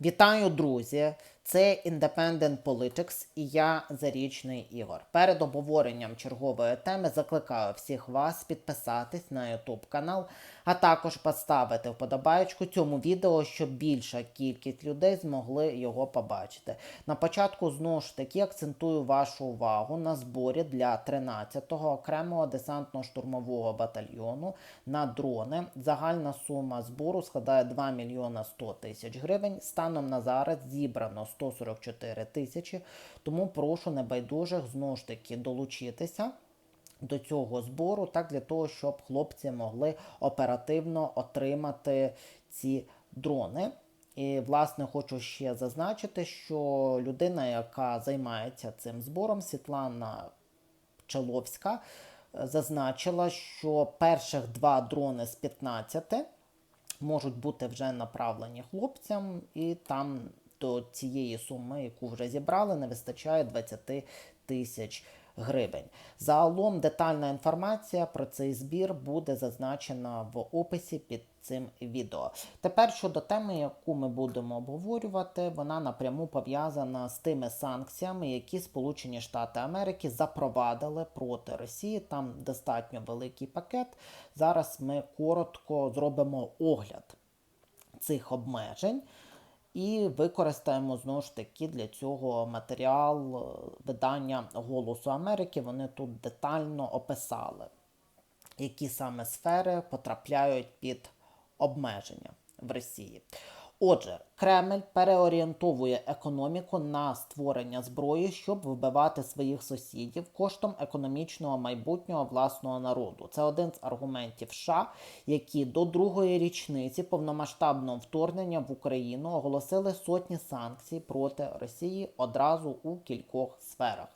Вітаю, друзі! Це Independent Politics і я Зарічний Ігор. Перед обговоренням чергової теми закликаю всіх вас підписатись на YouTube канал, а також поставити вподобаєчку цьому відео, щоб більша кількість людей змогли його побачити. На початку знову ж таки акцентую вашу увагу на зборі для 13-го окремого десантно-штурмового батальйону на дрони. Загальна сума збору складає 2 мільйона 100 тисяч гривень. Станом на зараз зібрано 144 тисячі. Тому прошу небайдужих знову ж таки долучитися до цього збору, так для того, щоб хлопці могли оперативно отримати ці дрони. І, власне, хочу ще зазначити, що людина, яка займається цим збором, Світлана Пчеловська, е, зазначила, що перших два дрони з 15 можуть бути вже направлені хлопцям, і там до цієї суми, яку вже зібрали, не вистачає 20 тисяч гривень. Загалом детальна інформація про цей збір буде зазначена в описі під цим відео. Тепер щодо теми, яку ми будемо обговорювати, вона напряму пов'язана з тими санкціями, які Сполучені Штати Америки запровадили проти Росії. Там достатньо великий пакет. Зараз ми коротко зробимо огляд цих обмежень. І використаємо знову ж таки для цього матеріал е, видання Голосу Америки. Вони тут детально описали, які саме сфери потрапляють під обмеження в Росії. Отже, Кремль переорієнтовує економіку на створення зброї, щоб вбивати своїх сусідів коштом економічного майбутнього власного народу. Це один з аргументів США, які до другої річниці повномасштабного вторгнення в Україну оголосили сотні санкцій проти Росії одразу у кількох сферах.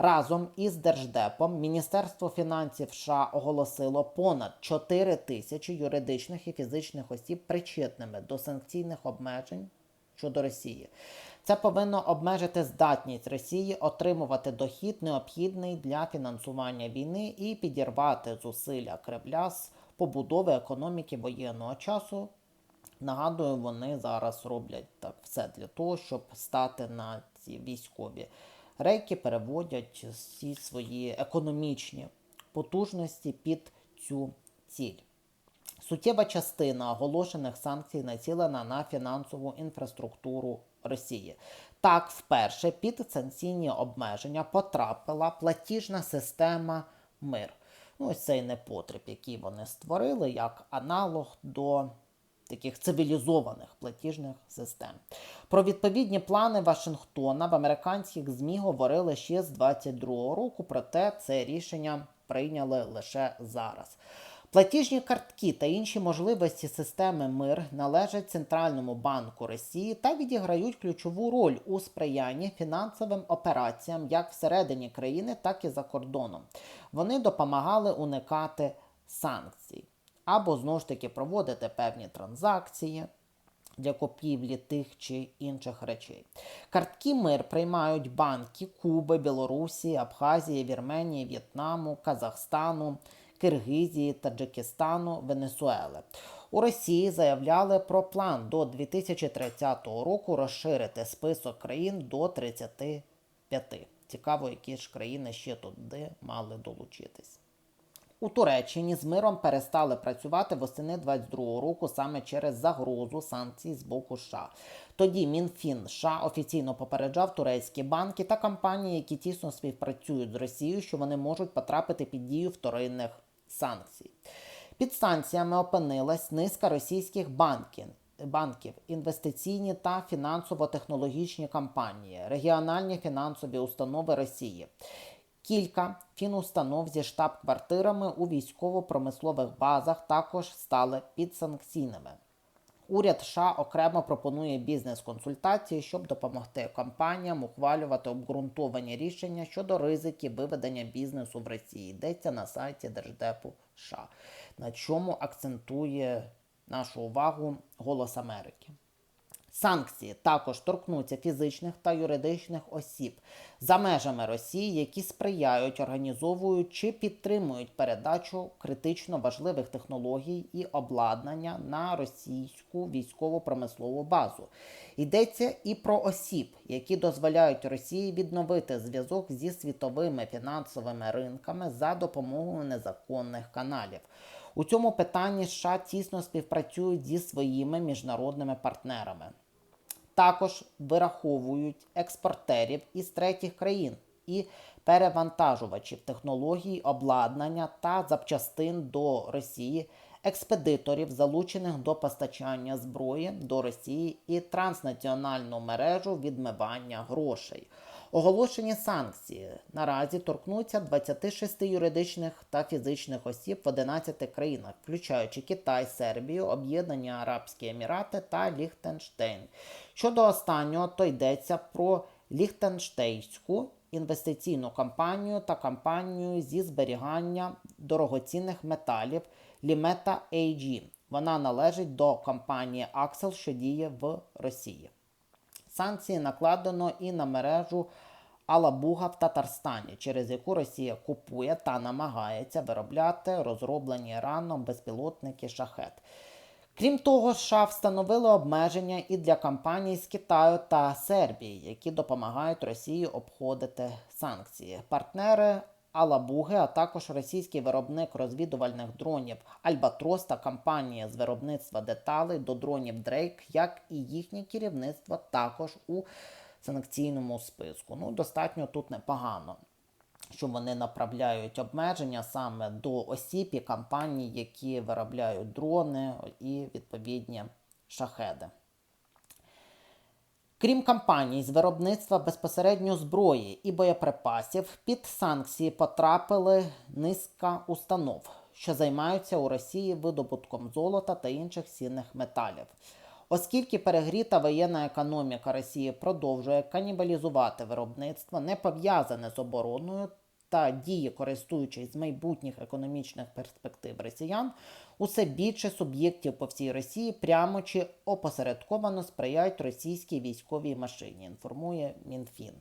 Разом із Держдепом Міністерство фінансів США оголосило понад 4 тисячі юридичних і фізичних осіб причетними до санкційних обмежень щодо Росії. Це повинно обмежити здатність Росії отримувати дохід, необхідний для фінансування війни, і підірвати зусилля Кремля з побудови економіки воєнного часу. Нагадую, вони зараз роблять так все для того, щоб стати на ці військові рейки переводять всі свої економічні потужності під цю ціль. Суттєва частина оголошених санкцій націлена на фінансову інфраструктуру Росії. Так, вперше під санкційні обмеження потрапила платіжна система МИР. Ну, ось цей непотріб, який вони створили, як аналог до таких цивілізованих платіжних систем. Про відповідні плани Вашингтона в американських ЗМІ говорили ще з 22-го року, проте це рішення прийняли лише зараз. Платіжні картки та інші можливості системи МИР належать Центральному банку Росії та відіграють ключову роль у сприянні фінансовим операціям як всередині країни, так і за кордоном. Вони допомагали уникати санкцій або знову ж таки проводити певні транзакції для купівлі тих чи інших речей. Картки мир приймають банки Куби, Білорусі, Абхазії, Вірменії, В'єтнаму, Казахстану, Киргизії, Таджикистану, Венесуели. У Росії заявляли про план до 2030 року розширити список країн до 35. Цікаво, які ж країни ще туди мали долучитись. У Туреччині з миром перестали працювати восени 22-го року саме через загрозу санкцій з боку США. Тоді МінФін США офіційно попереджав турецькі банки та компанії, які тісно співпрацюють з Росією, що вони можуть потрапити під дію вторинних санкцій. Під санкціями опинилась низка російських банків. Банків, інвестиційні та фінансово-технологічні компанії, регіональні фінансові установи Росії, Кілька фінустанов зі штаб-квартирами у військово-промислових базах також стали підсанкційними. Уряд США окремо пропонує бізнес-консультації, щоб допомогти компаніям ухвалювати обґрунтовані рішення щодо ризиків виведення бізнесу в Росії. Йдеться на сайті Держдепу США, на чому акцентує нашу увагу Голос Америки. Санкції також торкнуться фізичних та юридичних осіб за межами Росії, які сприяють, організовують чи підтримують передачу критично важливих технологій і обладнання на російську військово-промислову базу. Йдеться і про осіб, які дозволяють Росії відновити зв'язок зі світовими фінансовими ринками за допомогою незаконних каналів. У цьому питанні США тісно співпрацюють зі своїми міжнародними партнерами. Також вираховують експортерів із третіх країн і перевантажувачів технологій, обладнання та запчастин до Росії, експедиторів, залучених до постачання зброї до Росії і транснаціональну мережу відмивання грошей. Оголошені санкції наразі торкнуться 26 юридичних та фізичних осіб в 11 країнах, включаючи Китай, Сербію, Об'єднані Арабські Емірати та Ліхтенштейн. Щодо останнього, то йдеться про Ліхтенштейнську інвестиційну компанію та компанію зі зберігання дорогоцінних металів Limeta AG. Вона належить до компанії Axel, що діє в Росії. Санкції накладено і на мережу Алабуга в Татарстані, через яку Росія купує та намагається виробляти розроблені Іраном безпілотники шахет. Крім того, США встановили обмеження і для компаній з Китаю та Сербії, які допомагають Росії обходити санкції. Партнери Алабуги, а також російський виробник розвідувальних дронів Альбатрос та компанія з виробництва деталей до дронів Дрейк, як і їхнє керівництво також у санкційному списку. Ну, достатньо тут непогано, що вони направляють обмеження саме до осіб і компаній, які виробляють дрони і відповідні шахеди. Крім кампаній з виробництва безпосередньо зброї і боєприпасів, під санкції потрапили низка установ, що займаються у Росії видобутком золота та інших цінних металів. Оскільки перегріта воєнна економіка Росії продовжує канібалізувати виробництво, не пов'язане з обороною та дії, користуючись з майбутніх економічних перспектив росіян, усе більше суб'єктів по всій Росії прямо чи опосередковано сприяють російській військовій машині, інформує МінФін.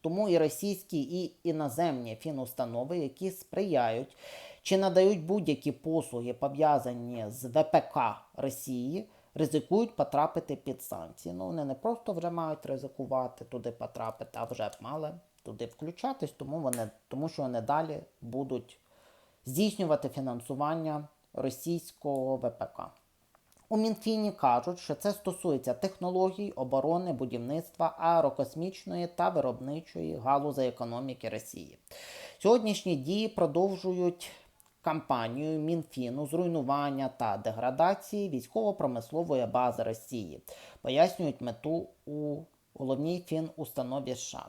Тому і російські, і іноземні фінустанови, які сприяють чи надають будь-які послуги, пов'язані з ВПК Росії, ризикують потрапити під санкції. Ну, вони не просто вже мають ризикувати туди потрапити, а вже б мали туди включатись, тому, вони, тому що вони далі будуть здійснювати фінансування російського ВПК. У Мінфіні кажуть, що це стосується технологій, оборони, будівництва, аерокосмічної та виробничої галузі економіки Росії. Сьогоднішні дії продовжують кампанію Мінфіну зруйнування та деградації військово-промислової бази Росії, пояснюють мету у головній фінустанові США.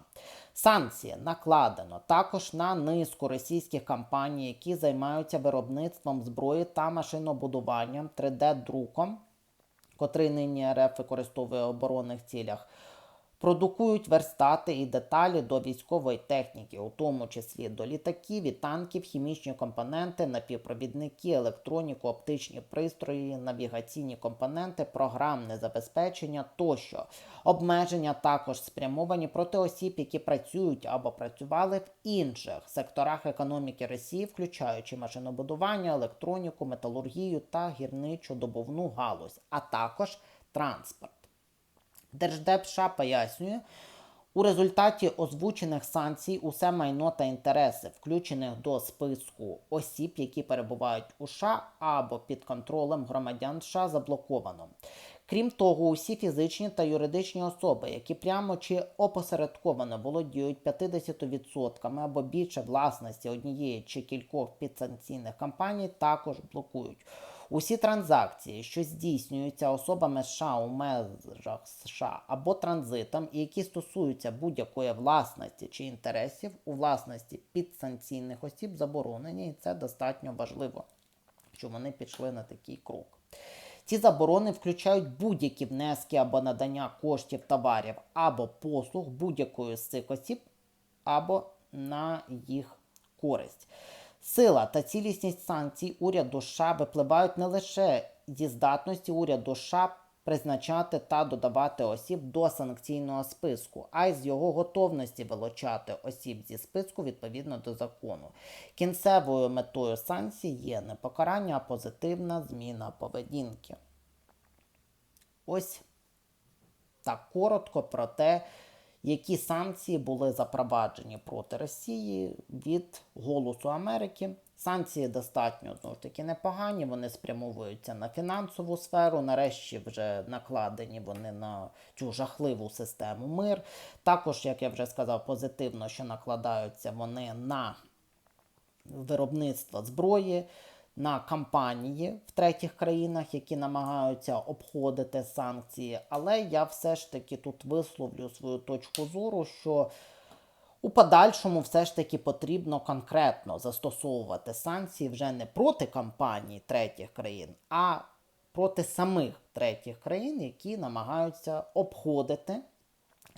Санкції накладено також на низку російських компаній, які займаються виробництвом зброї та машинобудуванням 3D-друком, котрий нині РФ використовує в оборонних цілях. Продукують верстати і деталі до військової техніки, у тому числі до літаків і танків, хімічні компоненти, напівпровідники, електроніку, оптичні пристрої, навігаційні компоненти, програмне забезпечення тощо. Обмеження також спрямовані проти осіб, які працюють або працювали в інших секторах економіки Росії, включаючи машинобудування, електроніку, металургію та гірничо-добувну галузь, а також транспорт. Держдеп США пояснює, у результаті озвучених санкцій усе майно та інтереси, включених до списку осіб, які перебувають у США або під контролем громадян США, заблоковано. Крім того, усі фізичні та юридичні особи, які прямо чи опосередковано володіють 50% або більше власності однієї чи кількох підсанкційних компаній, також блокують. Усі транзакції, що здійснюються особами США у межах США або транзитом, і які стосуються будь-якої власності чи інтересів у власності підсанкційних осіб, заборонені, і це достатньо важливо, що вони пішли на такий крок. Ці заборони включають будь-які внески або надання коштів товарів або послуг будь-якої з цих осіб, або на їх користь. Сила та цілісність санкцій уряду США випливають не лише зі здатності уряду США призначати та додавати осіб до санкційного списку, а й з його готовності вилучати осіб зі списку відповідно до закону. Кінцевою метою санкцій є не покарання, а позитивна зміна поведінки. Ось так коротко про те, які санкції були запроваджені проти Росії від Голосу Америки. Санкції достатньо знову ж таки непогані. Вони спрямовуються на фінансову сферу. Нарешті вже накладені вони на цю жахливу систему мир. Також, як я вже сказав, позитивно, що накладаються вони на виробництва зброї, на кампанії в третіх країнах, які намагаються обходити санкції. Але я все ж таки тут висловлю свою точку зору, що у подальшому все ж таки потрібно конкретно застосовувати санкції вже не проти компаній третіх країн, а проти самих третіх країн, які намагаються обходити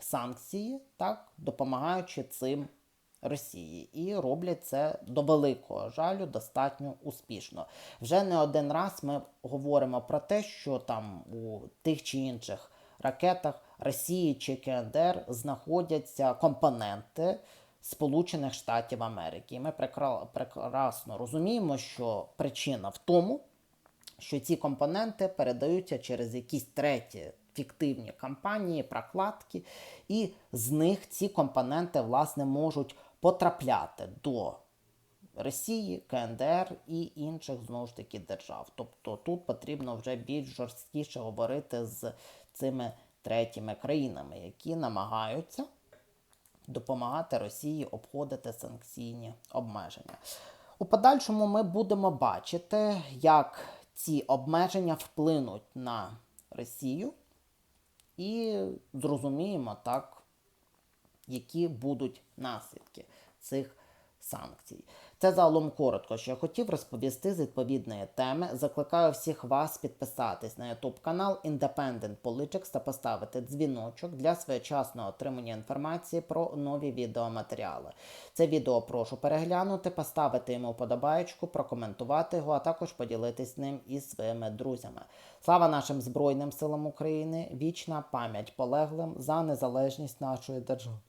санкції, так, допомагаючи цим Росії, і роблять це до великого жалю достатньо успішно. Вже не один раз ми говоримо про те, що там у тих чи інших ракетах Росії чи КНДР знаходяться компоненти Сполучених Штатів Америки. І ми прекрасно розуміємо, що причина в тому, що ці компоненти передаються через якісь треті фіктивні компанії, прокладки, і з них ці компоненти власне можуть потрапляти до Росії, КНДР і інших знову ж таки держав. Тобто тут потрібно вже більш жорсткіше говорити з цими третіми країнами, які намагаються допомагати Росії обходити санкційні обмеження. У подальшому ми будемо бачити, як ці обмеження вплинуть на Росію, і зрозуміємо так, які будуть наслідки цих санкцій. Це загалом коротко, що я хотів розповісти з відповідної теми. Закликаю всіх вас підписатись на YouTube канал Independent Politics та поставити дзвіночок для своєчасного отримання інформації про нові відеоматеріали. Це відео прошу переглянути, поставити йому вподобаєчку, прокоментувати його, а також поділитись ним із своїми друзями. Слава нашим Збройним силам України! Вічна пам'ять полеглим за незалежність нашої держави.